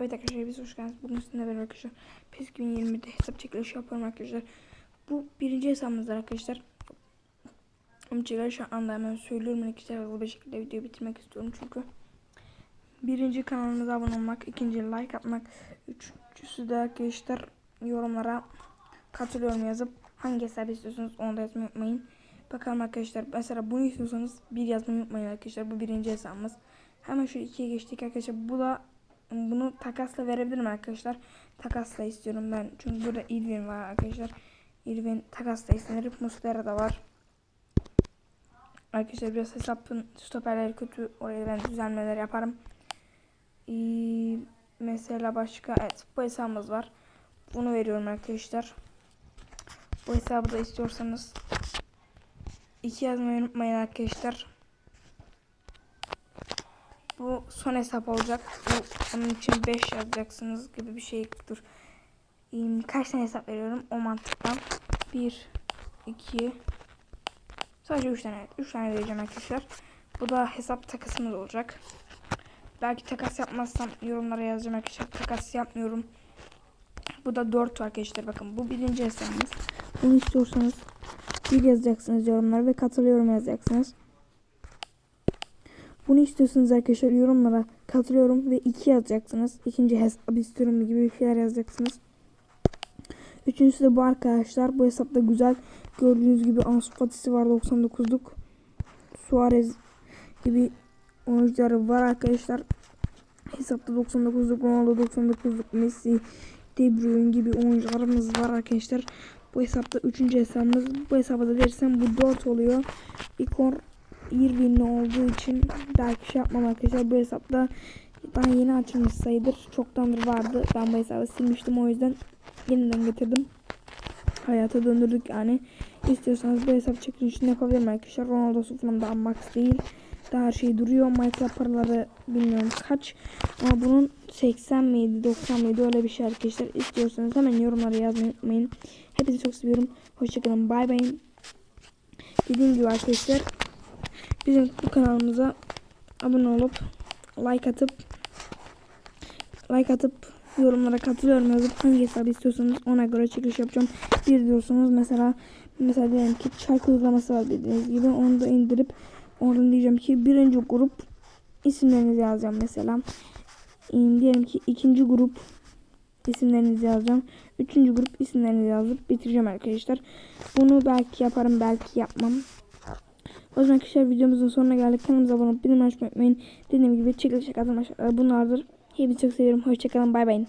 Evet arkadaşlar biz hoş geldiniz. Bugün sizinle beraber arkadaşlar PES 2020'de hesap çekilişi yapıyorum arkadaşlar. Bu birinci hesabımızdır arkadaşlar. Ama çekilişi anda hemen söylüyorum arkadaşlar. Hızlı bir şekilde videoyu bitirmek istiyorum çünkü. Birinci kanalımıza abone olmak, ikinci like atmak, üçüncüsü de arkadaşlar yorumlara katılıyorum yazıp hangi hesabı istiyorsanız onu da yazmayı unutmayın. Bakalım arkadaşlar mesela bunu istiyorsanız bir yazmayı unutmayın arkadaşlar. Bu birinci hesabımız. Hemen şu ikiye geçtik arkadaşlar. Bu da bunu takasla verebilirim arkadaşlar. Takasla istiyorum ben. Çünkü burada Irvin var arkadaşlar. Irvin takasla istenir. Muslera da var. Arkadaşlar biraz hesabın stoperleri kötü. Oraya ben düzenlemeler yaparım. Ee, mesela başka evet bu hesabımız var. Bunu veriyorum arkadaşlar. Bu hesabı da istiyorsanız iki yazmayı unutmayın arkadaşlar. Bu son hesap olacak. Bu onun için 5 yazacaksınız gibi bir şey. Dur. Kaç tane hesap veriyorum o mantıktan. 1 2 Sadece 3 tane. 3 tane vereceğim arkadaşlar. Bu da hesap takasımız olacak. Belki takas yapmazsam yorumlara yazacağım arkadaşlar. Takas yapmıyorum. Bu da 4 arkadaşlar. Bakın bu birinci hesabımız. Bunu istiyorsanız bir yazacaksınız yorumlara ve katılıyorum yazacaksınız. Bunu istiyorsanız arkadaşlar yorumlara katılıyorum ve 2 yazacaksınız. İkinci hesap istiyorum gibi bir şeyler yazacaksınız. Üçüncüsü de bu arkadaşlar. Bu hesapta güzel. Gördüğünüz gibi Ansu Fati'si var 99'luk. Suarez gibi oyuncuları var arkadaşlar. Hesapta 99'luk Ronaldo 99'luk Messi, De Bruyne gibi oyuncularımız var arkadaşlar. Bu hesapta 3. hesabımız. Bu hesaba da verirsem bu 4 oluyor. İkon Irvin'li olduğu için belki şey yapmam arkadaşlar. Bu hesapta daha yeni açılmış sayıdır. Çoktandır vardı. Ben bu hesabı silmiştim o yüzden yeniden getirdim. Hayata döndürdük yani. İstiyorsanız bu hesap çekilişini yapabilirim arkadaşlar. Ronaldo sıfırında max değil. Daha her şey duruyor. Michael paraları bilmiyorum kaç. Ama bunun 80 miydi 90 mıydı öyle bir şey arkadaşlar. İstiyorsanız hemen yorumlara yazmayı unutmayın. Hepinizi çok seviyorum. Hoşçakalın. Bay bay. Dediğim gibi arkadaşlar bizim bu kanalımıza abone olup like atıp like atıp yorumlara katılıyorum yazıp hangi hesabı istiyorsanız ona göre çekiliş yapacağım. Bir diyorsanız mesela mesela diyelim ki çark uygulaması var dediğiniz gibi onu da indirip oradan diyeceğim ki birinci grup isimlerinizi yazacağım mesela. Diyelim ki ikinci grup isimlerinizi yazacağım. Üçüncü grup isimlerinizi yazıp bitireceğim arkadaşlar. Bunu belki yaparım belki yapmam. O zaman arkadaşlar videomuzun sonuna geldik. Kanalımıza abone olup bildirim açmayı unutmayın. Dediğim gibi çekilişe katılma şartları bunlardır. Hepinizi çok seviyorum. Hoşçakalın. Bay bay.